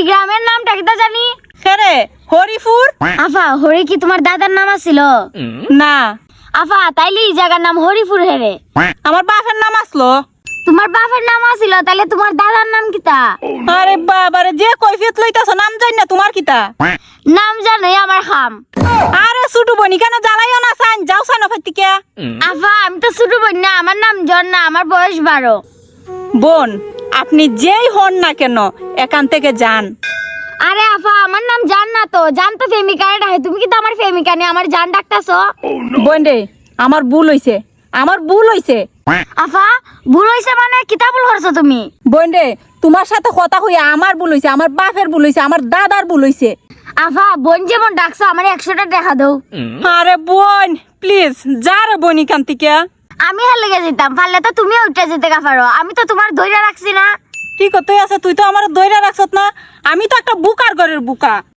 ই গ্রামের নামটা কিতা জানি? খেরে হরিপুর আফা হরি কি তোমার দাদার নাম আছিল? না। আফা তাইলে এই জায়গার নাম হরিপুর হেরে আমার বাপের নাম আসলো। তোমার বাপের নাম আছিল তাহলে তোমার দাদার নাম কিতা আরে বাবারে যে কৈফিয়ত লইতাছ নাম জানি না তোমার কিতা নাম জানোই আমার খাম। আরে ছুটু বনি কেন জ্বালাইও না সাইন যাও সাইন ফাতিকে আফা আমি তো ছোট বোন না আমার নাম জন্না আমার বয়স বারো। বোন আপনি যেই হন না কেন এখান থেকে যান। আরে আফা আমার নাম জান না তো। জান তো প্রেমিকা ডাকে তুমি কি আমার প্রেমিকা নিয়ে আমার জান ডাকতাছো। বোন রে আমার ভুল হইছে। আমার ভুল হইছে। আফা ভুল হইছে মানে কিতা ভুল করছ তুমি? বোন রে তোমার সাথে কথা হইয়া আমার ভুল হইছে আমার বাপের ভুল হইছে আমার দাদার ভুল হইছে। আফা বোন যেমন ডাকছো আমার একশোটা দেখা দাও। আরে বোন প্লিজ যা রে বোন এখান থেকে। আমি হেলে গে যেতাম পারলে তো তুমি উঠে যেতে পারো। আমি তো তোমার দইরা রাখছি না। কি তুই আছে, তুই তো আমার দইরা রাখছত না। আমি তো একটা বুকার ঘরের বুকা।